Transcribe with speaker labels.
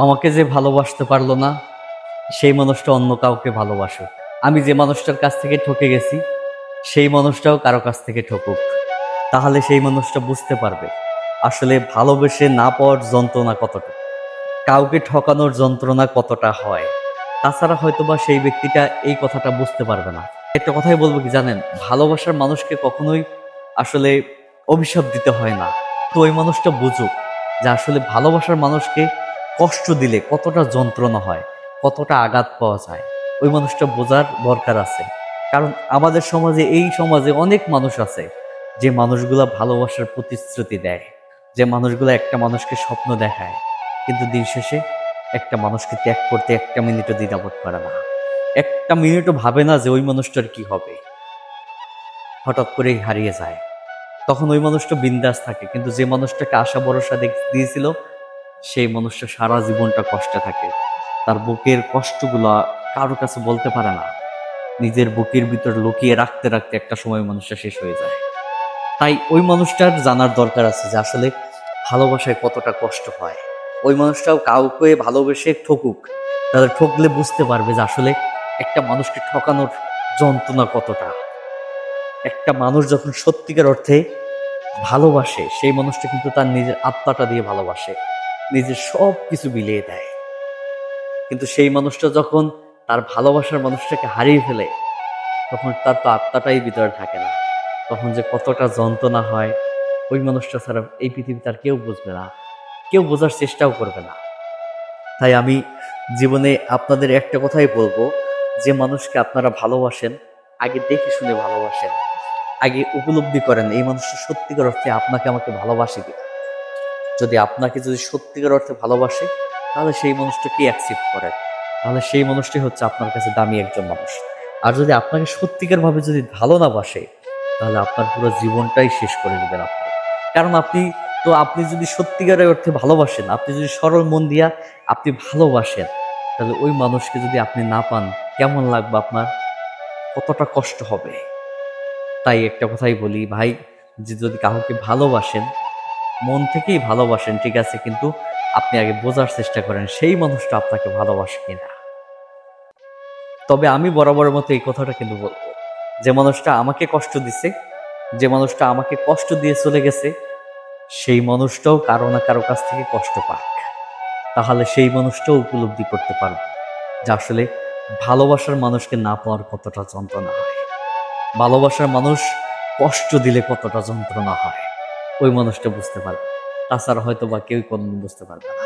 Speaker 1: আমাকে যে ভালোবাসতে পারল না, সেই মানুষটা অন্য কাউকে ভালোবাসুক। আমি যে মানুষটার কাছ থেকে ঠকে গেছি, সেই মানুষটাও কারও কাছ থেকে ঠকুক। তাহলে সেই মানুষটা বুঝতে পারবে আসলে ভালোবেসে না পাওয়ার যন্ত্রণা কতটা, কাউকে ঠকানোর যন্ত্রণা কতটা হয়। তাছাড়া হয়তোবা সেই ব্যক্তিটা এই কথাটা বুঝতে পারবে না। একটা কথাই বলব কি জানেন, ভালোবাসার মানুষকে কখনোই আসলে অভিশাপ দিতে হয় না। তো ওই মানুষটা বুঝুক যে আসলে ভালোবাসার মানুষকে কষ্ট দিলে কতটা যন্ত্রণা হয়, কতটা আঘাত পাওয়া যায়, ওই মানুষটা বোঝার দরকার আছে। কারণ আমাদের সমাজে, এই সমাজে অনেক মানুষ আছে, যে মানুষগুলা ভালোবাসার প্রতিশ্রুতি দেয়, যে মানুষগুলো একটা মানুষকে স্বপ্ন দেখায়, কিন্তু দিন শেষে একটা মানুষকে ত্যাগ করতে একটা মিনিটও দ্বিধাবোধ করে না। একটা মিনিটও ভাবে না যে ওই মানুষটার কি হবে। হঠাৎ করেই হারিয়ে যায়। তখন ওই মানুষটা বিন্দাস থাকে, কিন্তু যে মানুষটাকে আশা ভরসা দিয়েছিল সেই মানুষটা সারা জীবনটা কষ্টে থাকে। তার বুকের কষ্টগুলো কারও কাছে বলতে পারে না। নিজের বুকের ভিতর লুকিয়ে রাখতে রাখতে একটা সময় মানুষটা শেষ হয়ে যায়। তাই ওই মানুষটার জানার দরকার আছে যে আসলে ভালোবাসায় কতটা কষ্ট হয়। ওই মানুষটাও কাউকে ভালোবেসে ঠকুক। তাদের ঠকলে বুঝতে পারবে যে আসলে একটা মানুষকে ঠকানোর যন্ত্রণা কতটা। একটা মানুষ যখন সত্যিকার অর্থে ভালোবাসে, সেই মানুষটা কিন্তু তার নিজের আত্মাটা দিয়ে ভালোবাসে। নিজের সব কিছু বিলিয়ে দেয়। কিন্তু সেই মানুষটা যখন তার ভালোবাসার মানুষটাকে হারিয়ে ফেলে, তখন তার তো আত্মাটাই ভিতরে থাকে না। তখন যে কতটা যন্ত্রণা হয়, ওই মানুষটা ছাড়া এই পৃথিবীতে আর কেউ বুঝবে না। কেউ বোঝার চেষ্টাও করবে না। তাই আমি জীবনে আপনাদের একটা কথাই বলব, যে মানুষকে আপনারা ভালোবাসেন, আগে দেখে শুনে ভালোবাসেন। আগে উপলব্ধি করেন, এই মানুষটা সত্যিকার অর্থে আপনাকে আমাকে ভালোবাসে কিনা। যদি আপনাকে যদি সত্যিকার অর্থে ভালোবাসে, তাহলে সেই মানুষটাকে অ্যাকসেপ্ট করেন তাহলে সেই মানুষটি হচ্ছে আপনার কাছে দামি একজন মানুষ। আর যদি আপনাকে সত্যিকার ভাবে যদি ভালো না বাসে, তাহলে আপনার পুরো জীবনটাই শেষ করে দেবেন আপনি। কারণ আপনি, তো আপনি যদি সত্যিকারের অর্থে ভালোবাসেন, আপনি যদি সরল মন দিয়া আপনি ভালোবাসেন, তাহলে ওই মানুষকে যদি আপনি না পান, কেমন লাগবে আপনার? কতটা কষ্ট হবে? তাই একটা কথাই বলি, ভাই, যে যদি কাউকে ভালোবাসেন মন থেকেই ভালোবাসেন, ঠিক আছে? কিন্তু আপনি আগে বোঝার চেষ্টা করেন সেই মানুষটা আপনাকে ভালোবাসে কিনা। তবে আমি বরাবরের মতো এই কথাটা কিন্তু বলব। যে মানুষটা আমাকে কষ্ট দিছে, যে মানুষটা আমাকে কষ্ট দিয়ে চলে গেছে, সেই মানুষটাও কারও না কারও কাছ থেকে কষ্ট পাক। তাহলে সেই মানুষটাও উপলব্ধি করতে পারবে, যে আসলে ভালোবাসার মানুষকে না পাওয়ার কতটা যন্ত্রণা হয়। ভালোবাসার মানুষ কষ্ট দিলে কতটা যন্ত্রণা হয়। ওই মানুষটা বুঝতে পারবে। তাছাড়া হয়তো বা কেউ কোনদিন বুঝতে পারবে না।